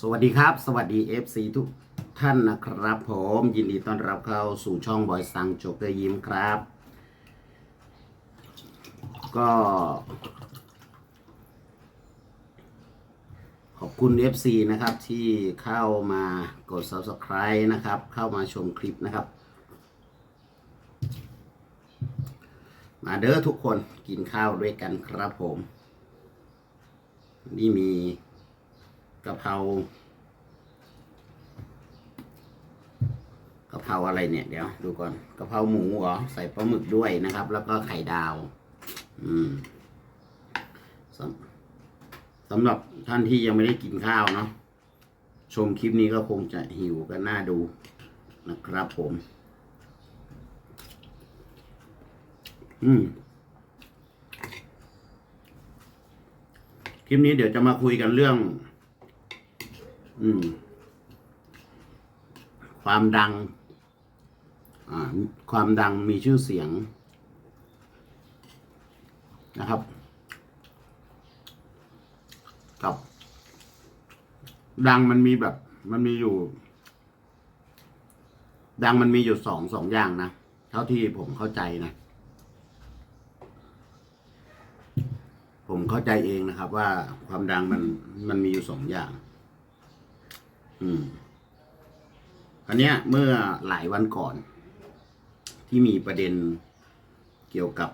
สวัสดีครับ สวัสดี FC ทุกท่านนะครับผมยินดีต้อนรับเข้าสู่ช่องบอยสังโจกเกอร์ยิ้มครับ ก็ ขอบคุณ FC นะครับที่เข้ามากด Subscribe นะครับ เข้ามาชมคลิปนะครับ มาเด้อทุกคนกินข้าวด้วยกันครับผม นี่มี กะเพรากะเพราอะไรเนี่ยเดี๋ยว ดูก่อนกะเพราหมูเหรอใส่ปลาหมึกด้วยนะครับ แล้วก็ไข่ดาว อืมสำสำหรับท่านที่ยังไม่ได้กินข้าวเนาะชมคลิปนี้ก็คงจะหิวกันน่าดูนะครับผม อืมคลิปนี้เดี๋ยวจะมาคุยกันเรื่อง อืม ความดัง อ่า ความดังมีชื่อเสียง นะครับ กับ ดังมันมีแบบ มันมีอยู่ ดังมันมีอยู่สองสองอย่างนะ เท่าที่ผมเข้าใจนะผมเข้าใจเองนะครับว่าความดังมันมันมีอยู่สองอย่าง อืมอันเนี้ยเมื่อหลายวันก่อน ที่มีประเด็นเกี่ยวกับ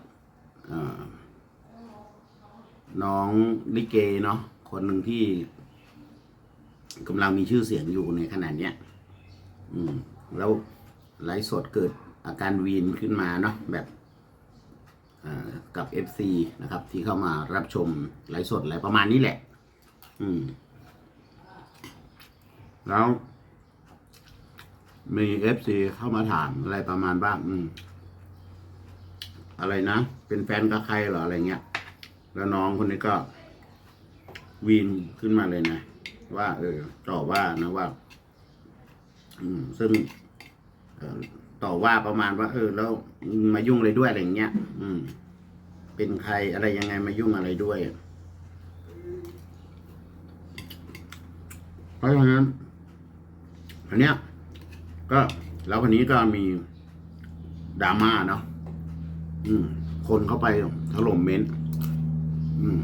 น้องลิเกเนาะคนหนึ่งที่กำลังมีชื่อเสียงอยู่ในขณะเนี้ย อืม แล้วไลฟ์สดเกิดอาการวีนขึ้นมาเนาะแบบกับ FC นะครับ ที่เข้ามารับชมไลฟ์สดอะไรประมาณนี้แหละ อืม แล้วมี FC เข้ามาถามอะไรประมาณว่าอืม อะไรนะ เป็นแฟนกับใครเหรออะไรเงี้ย แล้วน้องคนนี้ก็วีนขึ้นมาเลยนะ ว่า เออต่อว่านะว่า อืม ซึ่งเอ่อต่อว่าประมาณว่า เออ แล้วมายุ่งอะไรด้วยอะไรเงี้ย อืม เป็นใครอะไรยังไงมายุ่งอะไรด้วย เพราะฉะนั้น อันเนี้ยก็แล้ววันนี้ก็มีดราม่าเนาะอืม คนเข้าไปถล่มเม้นต์อืม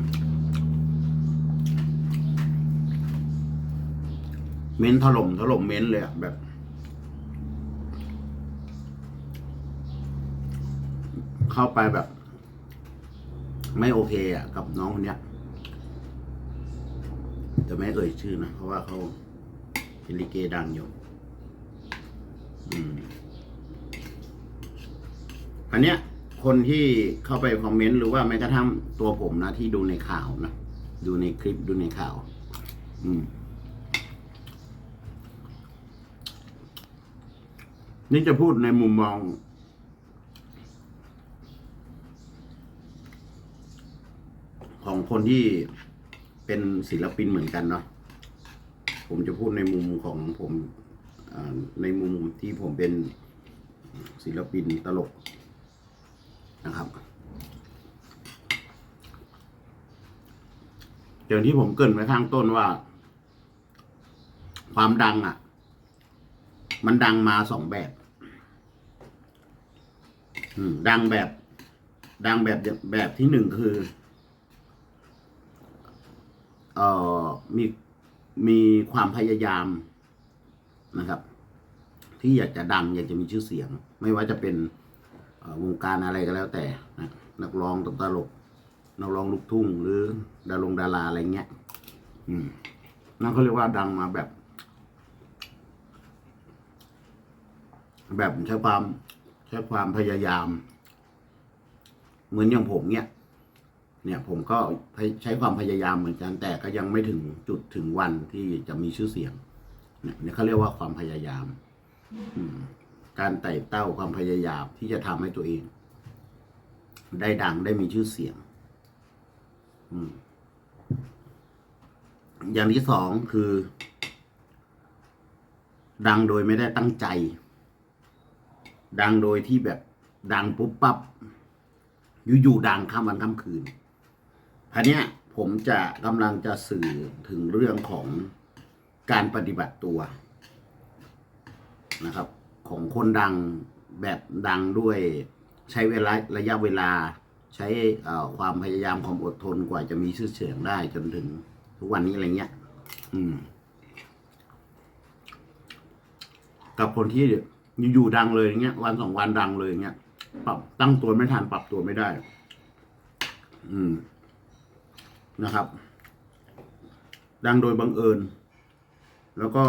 เม้นต์ถล่มถล่มเม้นต์เลยอะแบบ เข้าไปแบบ ไม่โอเคอะกับน้องคนเนี้ยจะไม่เอ่ยชื่อนะเพราะว่าเขาเป็นลิเกดังอยู่ อันเนี้ย คนที่เข้าไปคอมเมนต์หรือว่าแม้กระทั่งตัวผมนะที่ดูในข่าวนะดูในคลิปดูในข่าว อืมนี่จะพูดในมุมมอง ของคนที่เป็นศิลปินเหมือนกันเนาะผมจะพูดในมุมของผม ในมุมที่ผมเป็นศิลปินตลกนะครับอย่างที่ผมเกินไว้ข้างต้นว่า ความดังอะ มันดังมาสองแบบดังแบบ ดังแบบแบบที่หนึ่งคือเอ่อมีมีความพยายาม นะครับ ที่อยากจะดังอยากจะมีชื่อเสียง ไม่ว่าจะเป็นวงการอะไรก็แล้วแต่นะนักร้องตลกนักร้องลูกทุ่ง หรือดารงดาราอะไรเงี้ยอืมนั่นเขาเรียกว่าดังมาแบบ แบบใช้ความใช้ความพยายาม เหมือนอย่างผมเนี่ยเนี่ยผมก็ใช้ความพยายามเหมือนกันแต่ก็ยังไม่ถึงจุดถึงวันที่จะมีชื่อเสียง เนี่ยเขาเรียกว่าความพยายาม การไต่เต้าความพยายามที่จะทำให้ตัวเอง ได้ดังได้มีชื่อเสียงอย่างที่สองคือ ดังโดยไม่ได้ตั้งใจ ดังโดยที่แบบดังปุ๊บปั๊บอยู่ๆดังข้ามวันข้ามคืนพันเนี้ยผมจะกำลังจะสื่อถึงเรื่องของ การปฏิบัติตัวนะครับ ของคนดังแบบดังด้วยใช้เวลาระยะเวลาใช้ความพยายามความอดทนกว่าจะมีชื่อเสียงได้จนถึงทุกวันนี้อะไรเงี้ย อืม กับคนที่อยู่ดังเลยอย่างเงี้ย วันสองวันดังเลยอย่างเงี้ยปรับตั้งตัวไม่ทันปรับตัวไม่ได้ อืมนะครับ ดังโดยบังเอิญ แล้วก็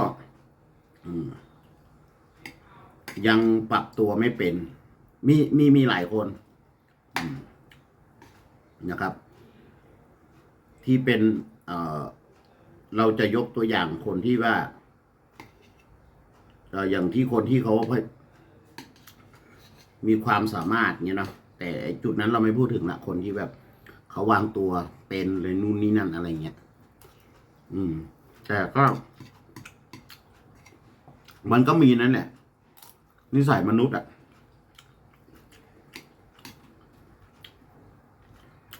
ยังปรับตัวไม่เป็น มีมีมีหลายคนนะครับ ที่เป็นเเราจะยกตัวอย่างคนที่ว่าอย่างที่คนที่เขามีความสามารถเนี่ยเนาะแต่จุดนั้นเราไม่พูดถึงละคนที่แบบ เขาวางตัวเป็นเลยนู่นนี่นั่นอะไรเงี้ย อืม แต่ก็ มันก็มีนั่นแหละนิสัยมนุษย์อะ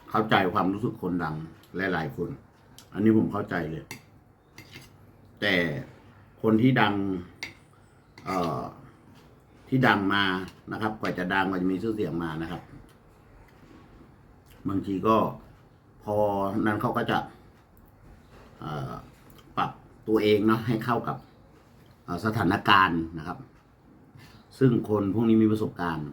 เข้าใจความรู้สึกคนดังหลายๆคน อันนี้ผมเข้าใจเลย แต่คนที่ดัง เอ่อ ที่ดังมานะครับ กว่าจะดังกว่าจะมีชื่อเสียงมานะครับบางทีก็พอนั้นเขาก็จะปรับตัวเองเนาะให้เข้ากับ สถานการณ์นะครับ ซึ่งคนพวกนี้มีประสบการณ์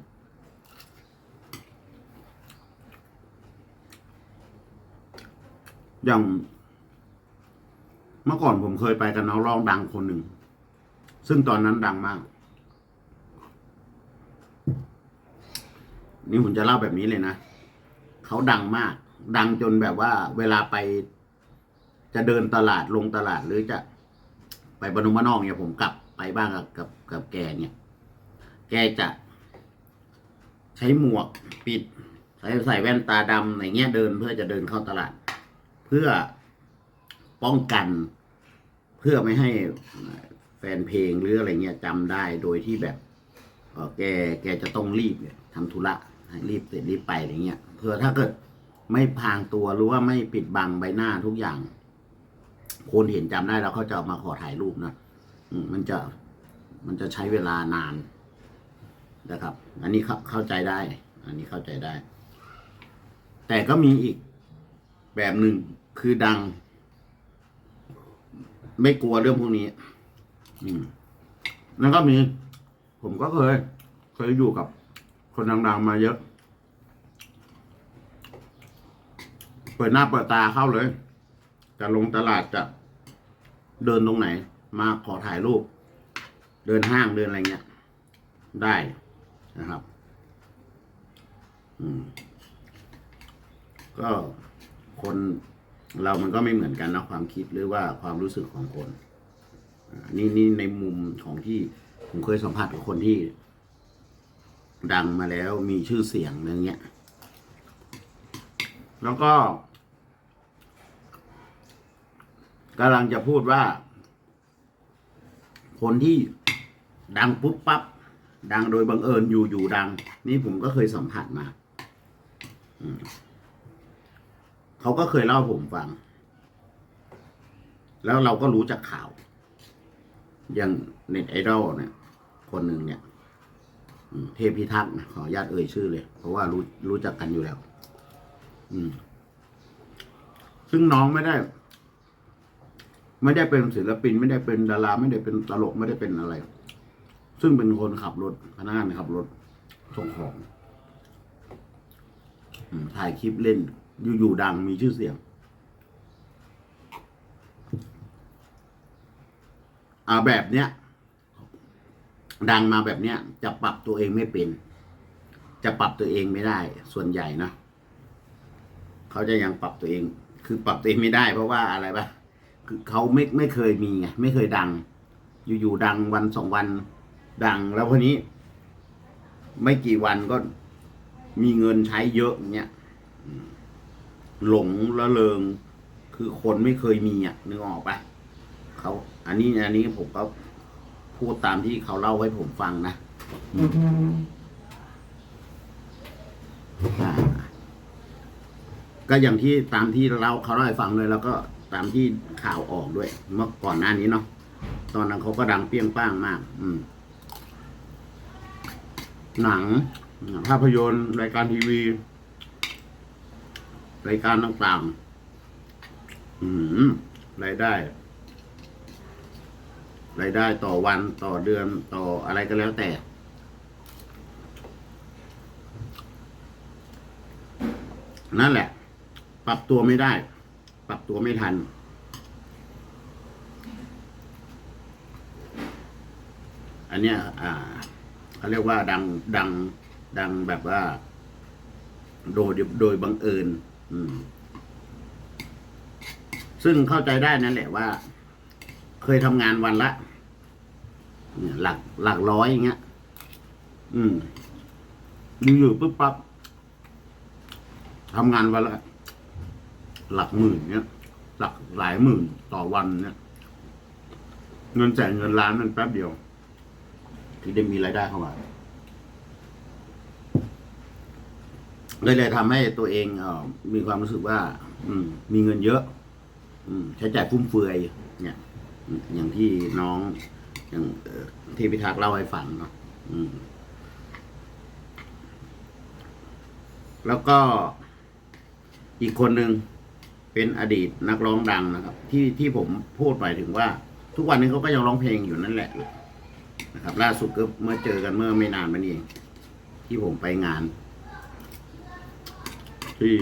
อย่างเมื่อก่อนผมเคยไปกับนักร้องดังคนหนึ่ง ซึ่งตอนนั้นดังมาก นี่ผมจะเล่าแบบนี้เลยนะ เขาดังมาก ดังจนแบบว่าเวลาไปจะเดินตลาดลงตลาดหรือจะ บรรนุมานอกเนี่ยผมกลับไปบ้างกับกับกับแกเนี่ย แกจะใช้หมวกปิด ใส่ใส่แว่นตาดำอะไรเงี้ยเดินเพื่อจะเดินเข้าตลาด เพื่อป้องกัน เพื่อไม่ให้แฟนเพลงหรืออะไรเงี้ยจำได้โดยที่แบบแกแกจะต้องรีบทำธุระรีบเสร็จรีบไปอะไรเงี้ยเพื่อถ้าเกิดไม่พรางตัวหรือว่าไม่ปิดบังใบหน้าทุกอย่าง คนเห็นจำได้แล้วเขาจะมาขอถ่ายรูปนะมันจะมันจะใช้เวลานานนะครับ อันนี้เข้าเข้าใจได้ อันนี้เข้าใจได้ แต่ก็มีอีกแบบหนึ่งคือดัง ไม่กลัวเรื่องพวกนี้ อืมแล้วก็มี ผมก็เคย เคยอยู่กับคนดังๆมาเยอะ เปิดหน้าเปิดตาเข้าเลย จะลงตลาดจะเดินตรงไหน มาขอถ่ายรูป เดินห้างเดินอะไรเงี้ย ได้นะครับ อืม ก็คนเรามันก็ไม่เหมือนกันนะความคิดหรือว่าความรู้สึกของคนนี่นี่ในมุมของที่ผมเคยสัมผัสกับคนที่ ดังมาแล้วมีชื่อเสียงอะไรเงี้ย แล้วก็ กำลังจะพูดว่า คนที่ดังปุ๊บปั๊บดังโดยบังเอิญอยู่อยู่ดัง นี่ผมก็เคยสัมผัสมาเขาก็เคยเล่าผมฟัง แล้วเราก็รู้จากข่าว อย่างเน็ตไอดอลเนี่ย คนหนึ่งเนี่ยเทพพิทักษ์ขออนุญาตเอ่ยชื่อเลย เพราะว่ารู้รู้จักกันอยู่แล้ว อืม ซึ่งน้องไม่ได้ ไม่ได้เป็นศิลปิน ไม่ได้เป็นดารา ไม่ได้เป็นตลกไม่ได้เป็นอะไร ซึ่งเป็นคนขับรถพนักงานขับรถส่งของถ่ายคลิปเล่น อยู่ๆดังมีชื่อเสียง อ่าแบบเนี้ย ดังมาแบบเนี้ย จะปรับตัวเองไม่เป็น จะปรับตัวเองไม่ได้ ส่วนใหญ่นะเขาจะยังปรับตัวเอง คือปรับตัวเองไม่ได้เพราะว่าอะไรปะ คือเขาไม่ไม่เคยมีไงไม่เคยดัง อยู่ๆดังวันสองวันดังแล้วคนนี้ ไม่กี่วันก็มีเงินใช้เยอะอย่างเงี้ยอืมหลงละเริงคือคนไม่เคยมีอะนึกออกปะเขาอันนี้อันนี้ผมก็พูดตามที่เขาเล่าให้ผมฟังนะอืมอ่าก็อย่างที่ตามที่เราเขาเล่าให้ฟังเลย แล้วก็ตามที่ข่าวออกด้วย เมื่อก่อนหน้านี้เนาะตอนนั้นเขาก็ดังเปรี้ยงป้างมาก อืม หนัง ภาพยนตร์ รายการทีวี รายการต่างๆ อืมรายได้ รายได้ต่อวันต่อเดือนต่ออะไรก็แล้วแต่นั่นแหละ ปรับตัวไม่ได้ ปรับตัวไม่ทัน อันเนี้ยอ่าเขาเรียกว่าดังดัง ดังแบบว่า โดยโดยบังเอิญอืม ซึ่งเข้าใจได้นั่นแหละว่า เคยทำงานวันละเนี่ยหลักหลักร้อยอย่างเงี้ย อืม อยู่ๆปุ๊บปั๊บทำงานวันละ หลักหมื่นเนี้ยหลักหลายหมื่นต่อวันเนี่ยเงินแสนเงินล้านมันแป๊บเดียว ที่ได้มีรายได้เข้ามาเลยเลยทำให้ตัวเองเออมีความรู้สึกว่า อืม มีเงินเยอะ อืม ใช้จ่ายฟุ่มเฟือย เนี่ย อย่างที่น้องอย่างเที่พิทักษ์เล่าให้ฟังเนาะอืม แล้วก็อีกคนหนึ่ง เป็นอดีตนักร้องดังนะครับ ที่ที่ผมพูดไปถึงว่า ทุกวันนี้เขาก็ยังร้องเพลงอยู่นั่นแหละนะครับ ล่าสุดก็เมื่อเจอกันเมื่อไม่นานมานี้เองที่ผมไปงาน ที่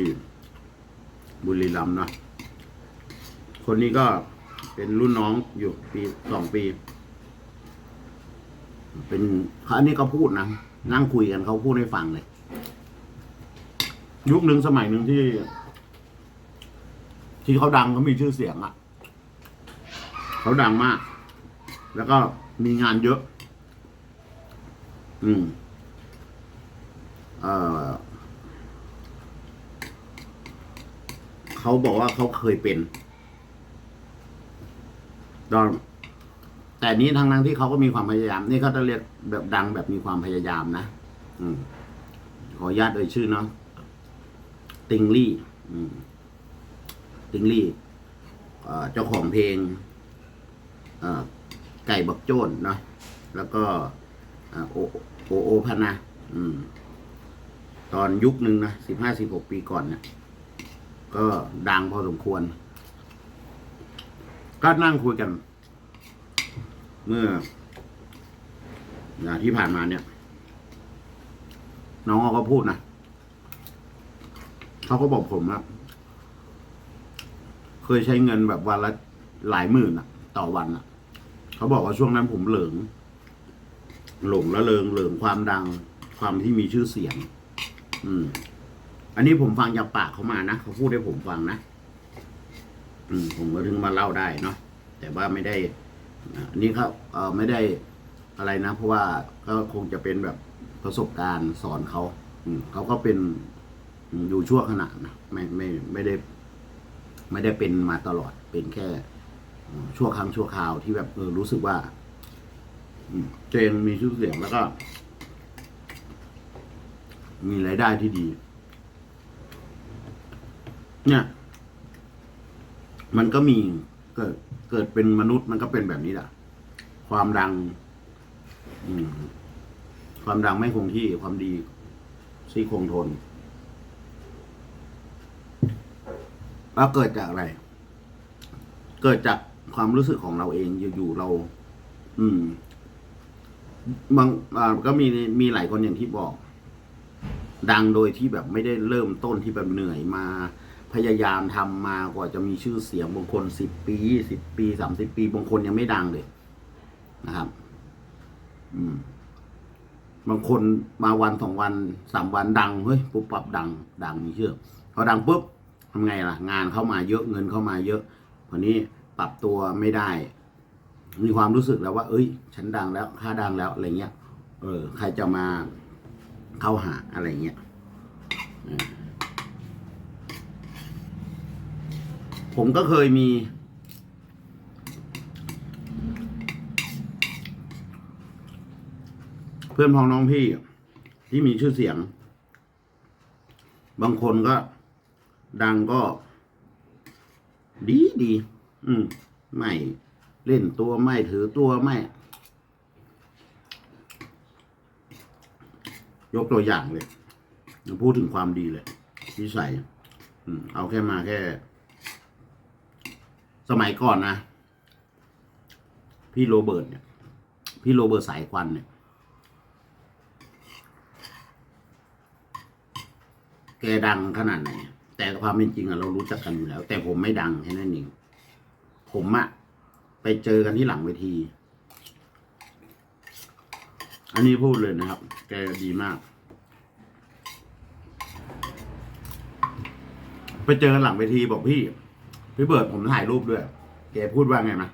บุรีรัมย์เนาะคนนี้ก็เป็นรุ่นน้องอยู่ปีสองปี เป็นอันนี้ก็พูดนะนั่งคุยกันเขาพูดให้ฟังเลย ยุคหนึ่งสมัยหนึ่งที่ ที่เขาดังเขามีชื่อเสียงอะ่ะเขาดังมาก แล้วก็มีงานเยอะ อืมเออเขาบอกว่าเขาเคยเป็นตอนแต่นี้ทางนั้นที่เขาก็มีความพยายาม นี่เขาจะเรียกแบบดังแบบมีความพยายามนะอืมขออนุญาตเอ่ยชื่อเนาะติงลี่ อืม ติงลี่เจ้าของเพลงไก่บักโจนเนาะแล้วก็โอโอโอพนะอตอนยุคหนึ่งนะสิบห้าสิบหกปีก่อนเนี่ยก็ดังพอสมควร ก็นั่งคุยกัน เมื่อที่ผ่านมาเนี่ย น้องเขาก็พูดนะเขาก็บอกผมว่า เคยใช้เงินแบบวันละหลายหมื่นอะต่อวันอะเขาบอกว่าช่วงนั้นผมเหลิง หลงละเริงเหลิงความดัง ความที่มีชื่อเสียง อืม อันนี้ผมฟังจากปากเขามานะเขาพูดให้ผมฟังนะอืม ผมก็ถึงมาเล่าได้เนาะแต่ว่าไม่ได้อันนี้เขาเออไม่ได้อะไรนะ เพราะว่าก็คงจะเป็นแบบประสบการณ์สอนเขา อืมเขาก็เป็นอืมอยู่ชั่วขณะนะไม่ไม่ไม่ได้ ไม่ได้เป็นมาตลอดเป็นแค่ชั่วครั้งชั่วคราวที่แบบเออรู้สึกว่าเองมีชื่อเสียงแล้วก็ มีรายได้ที่ดี เนี่ย มันก็มีเกิดเกิดเป็นมนุษย์มันก็เป็นแบบนี้แหละความดังความดังไม่คงที่ความดีซี่คงทน แล้วเกิดจากอะไร เกิดจากความรู้สึกของเราเองอยู่ๆเรา อืม บางอ่าก็มีมีหลายคนอย่างที่บอก ดังโดยที่แบบไม่ได้เริ่มต้นที่แบบเหนื่อยมา พยายามทำมากว่าจะมีชื่อเสียงบางคนสิบปีสิบปีสามสิบปีบางคนยังไม่ดังเลยนะครับ อืม บางคนมาวันสองวันสามวันดังเฮ้ยปุ๊บปั๊บดัง ดังมีชื่อพอดังปุ๊บ ทำไงล่ะ งานเข้ามาเยอะเงินเข้ามาเยอะพอนี้ปรับตัวไม่ได้ มีความรู้สึกแล้วว่า เอ้ย ฉันดังแล้วค่าดังแล้วอะไรเงี้ย เออ ใครจะมาเข้าหาอะไรเงี้ยผมก็เคยมี เพื่อนพ้องน้องพี่ที่มีชื่อเสียง บางคนก็ ดังก็ ดีดี อืม ไม่เล่นตัวไม่ถือตัวไม่ ยกตัวอย่างเลยพูดถึงความดีเลยนิสัยอืมเอาแค่มาแค่ สมัยก่อนนะ พี่โรเบิร์ตเนี่ย พี่โรเบิร์ตสายควันเนี่ย แกดังขนาดไหน แต่ความเป็นจริงอะเรารู้จักกันอยู่แล้ว แต่ผมไม่ดังแค่นั้นเองผมอะไปเจอกันที่หลังเวที อันนี้พูดเลยนะครับ แกดีมาก ไปเจอกันหลังเวทีบอกพี่ พี่เบิร์ดผมถ่ายรูปด้วย แกพูดว่าไงนะ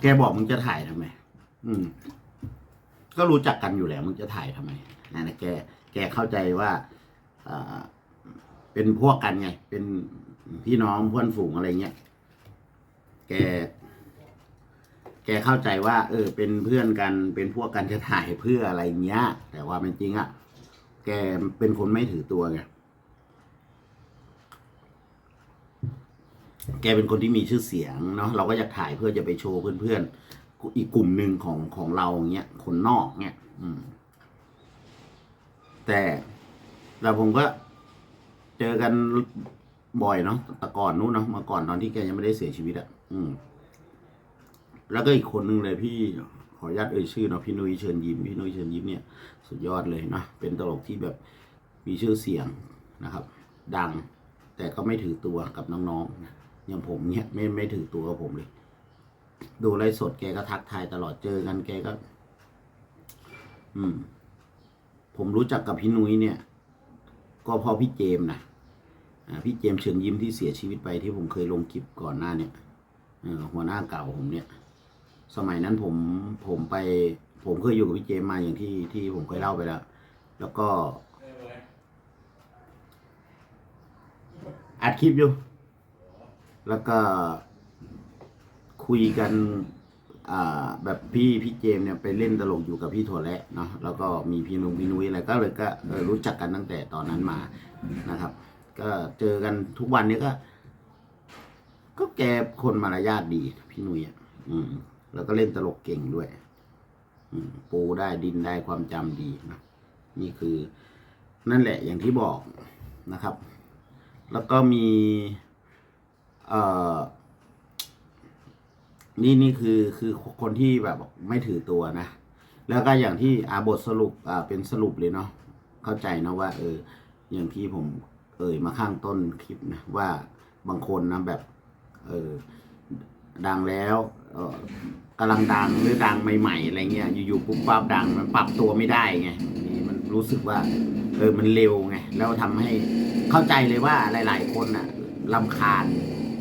แกบอกมึงจะถ่ายทำไม อืม ก็รู้จักกันอยู่แล้วมึงจะถ่ายทำไมนั่นนะแก แกเข้าใจว่า เป็นพวกกันไง เป็นพี่น้องเพื่อนฝูงอะไรเงี้ย แก แกเข้าใจว่า เออ เป็นเพื่อนกัน เป็นพวกกันจะถ่ายเพื่ออะไรเงี้ย แต่ว่าเป็นจริงอะแกเป็นคนไม่ถือตัวไง แกเป็นคนที่มีชื่อเสียงเนาะ เราก็อยากถ่ายเพื่อจะไปโชว์เพื่อนๆ อีกกลุ่มหนึ่งของของเราเงี้ย คนนอกเงี้ย อืม แต่ แต่ผมก็เจอกันบ่อยเนาะแต่ก่อนนู้นเนาะมาก่อนตอนที่แกยังไม่ได้เสียชีวิตอะ่ะ อืม แล้วก็อีกคนนึงเลยพี่ขออนุญาตเอ่ยชื่อเนาะพี่นุ้ยเชิญยิ้มพี่นุ้ยเชิญยิ้มเนี่ยสุดยอดเลยเนาะเป็นตลกที่แบบมีชื่อเสียงนะครับ ดัง แต่ก็ไม่ถือตัวกับน้องๆนะอย่างผมเนี่ยไม่ไม่ถือตัวกับผมเลย ดูไลฟ์สดแกก็ทักทายตลอดเจอกันแกก็ อืม ผมรู้จักกับพี่นุ้ยเนี่ย ก็เพราะพี่เจมนะพี่เจมเชิญยิ้มที่เสียชีวิตไปที่ผมเคยลงคลิปก่อนหน้าเนี่ยหัวหน้าเก่าผมเนี่ย สมัยนั้นผมผมไป ผมเคยอยู่กับพี่เจมมาอย่างที่ที่ผมเคยเล่าไปแล้ว แล้วก็อัดคลิปอยู่ แล้วก็คุยกัน แบบพี่พี่เจมเนี่ยไปเล่นตลกอยู่กับพี่ถั่วและเนาะแล้วก็มีพี่นุงพี่นุ้ยอะไรก็เลยก็รู้จักกันตั้งแต่ตอนนั้นมานะครับ ก็เจอกันทุกวันนี้ก็ ก็แกคนมารยาทดีพี่นุ้ยอะอืม แล้วก็เล่นตลกเก่งด้วย อืมปูได้ดินได้ความจำดีนะนี่คือ นั่นแหละอย่างที่บอกนะครับ แล้วก็มี เอ่อ นี่นี่คือคือคนที่แบบไม่ถือตัวนะ แล้วก็อย่างที่อาบทสรุปอ่าเป็นสรุปเลยเนาะเข้าใจนะว่า เออ อย่างที่ผม เอ่ยมาข้างต้นคลิปนะว่าบางคนนะแบบ เออดังแล้วเออกำลังดังหรือดังใหม่ๆอะไรเงี้ยอยู่ๆปุ๊บปั๊บดังมันปรับตัวไม่ได้ไงนี่มันรู้สึกว่า เออมันเร็วไงแล้วทำให้เข้าใจเลยว่าหลาย ๆ คนน่ะลำคาญ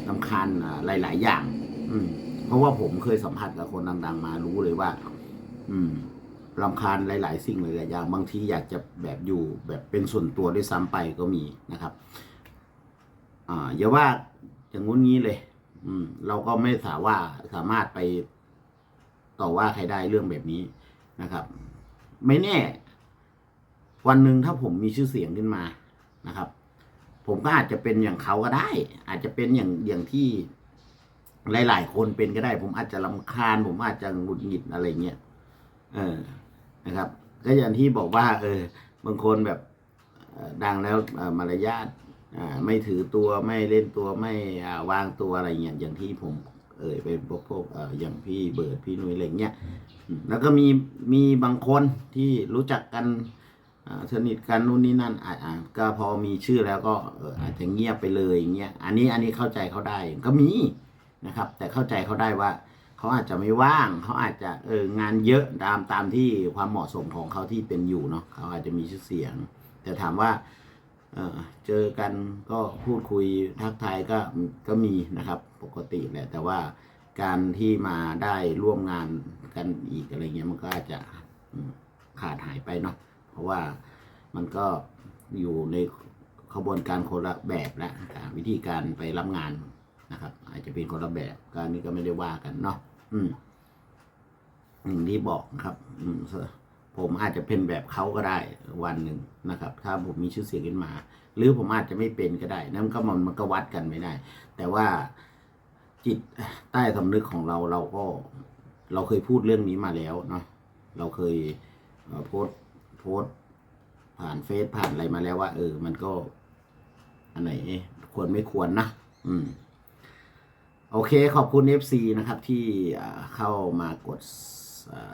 ลำคาญอ่าหลาย ๆ อย่าง อืม เพราะว่าผมเคยสัมผัสกับคนดัง ๆ มารู้เลยว่า อืมรำคาญหลาย ๆ สิ่งหลายๆอย่างบางทีอยากจะแบบอยู่แบบเป็นส่วนตัวด้วยซ้ำไปก็มีนะครับ อ่าอย่าว่าอย่างงู้นงี้เลย อืม เราก็ไม่สาว่าสามารถไปต่อว่าใครได้เรื่องแบบนี้นะครับ ไม่แน่ วันหนึ่งถ้าผมมีชื่อเสียงขึ้นมานะครับ ผมก็อาจจะเป็นอย่างเขาก็ได้ อาจจะเป็นอย่างอย่างที่ หลายๆคนเป็นก็ได้ ผมอาจจะลำคาญ ผมอาจจะหงุดหงิดอะไรเงี้ยเออนะครับ ก็อย่างที่บอกว่า เออ บางคนแบบดังแล้วมารยาทไม่ถือตัวไม่เล่นตัวไม่วางตัวอะไรเงี้ยอย่างที่ผม เอ่ยไปพวกพวกอย่างพี่เบิร์ดพี่นุ้ยอะไรเงี้ยแล้วก็มีมีบางคนที่รู้จักกันสนิทกันนู่นนี่นั่นอ่าก็พอมีชื่อแล้วก็อออาจจะเงียบไปเลยอย่างเงี้ยอันนี้อันนี้เข้าใจเขาได้ก็มี นะครับ แต่เข้าใจเขาได้ว่า เขาอาจจะไม่ว่าง เขาอาจจะเอองานเยอะตามตามที่ความเหมาะสมของเขาที่เป็นอยู่เนาะเขาอาจจะมีชื่อเสียง แต่ถามว่าเออเจอกันก็พูดคุยทักทายก็ก็มีนะครับ ปกติแหละแต่ว่าการที่มาได้ร่วมงานกันอีกอะไรเงี้ยมันก็อาจจะขาดหายไปเนาะเพราะว่ามันก็อยู่ในขบวนการคนละแบบและวิธีการไปรับงาน นะครับ อาจจะเป็นคนละแบบการนี้ก็ไม่ได้ว่ากันเนาะอืมอย่างที่บอกครับ อืมผมอาจจะเป็นแบบเขาก็ได้วันหนึ่งนะครับ ถ้าผมมีชื่อเสียงขึ้นมา หรือผมอาจจะไม่เป็นก็ได้ นั่นก็มันมันก็วัดกันไม่ได้ แต่ว่าจิตใต้สำนึกของเราเราก็ เราเคยพูดเรื่องนี้มาแล้วเนาะเราเคยโพสโพสผ่านเฟซผ่านอะไรมาแล้วว่า เออ มันก็ อันไหนควรไม่ควรนะอืม โอเคขอบคุณ FC นะครับที่เข้ามากด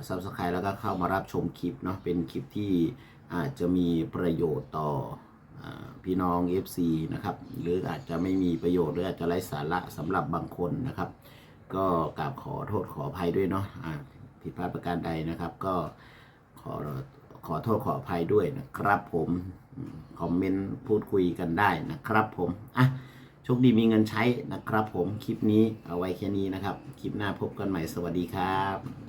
ซับสไครต์แล้วก็เข้ามารับชมคลิปเนาะเป็นคลิปที่อาจจะมีประโยชน์ต่ออพี่น้อง FC นะครับ หรืออาจจะไม่มีประโยชน์หรืออาจจะไร้สาระสำหรับบางคนนะครับ ก็กราบขอโทษขออภัยด้วยเนาะอ่าผิดพลาดประการใดนะครับ ก็ขอขอโทษขออภัยด้วยนะครับผมคอมเมนต์พูดคุยกันได้นะครับผมอะ โชคดีมีเงินใช้นะครับผมคลิปนี้เอาไว้แค่นี้นะครับ คลิปหน้าพบกันใหม่สวัสดีครับ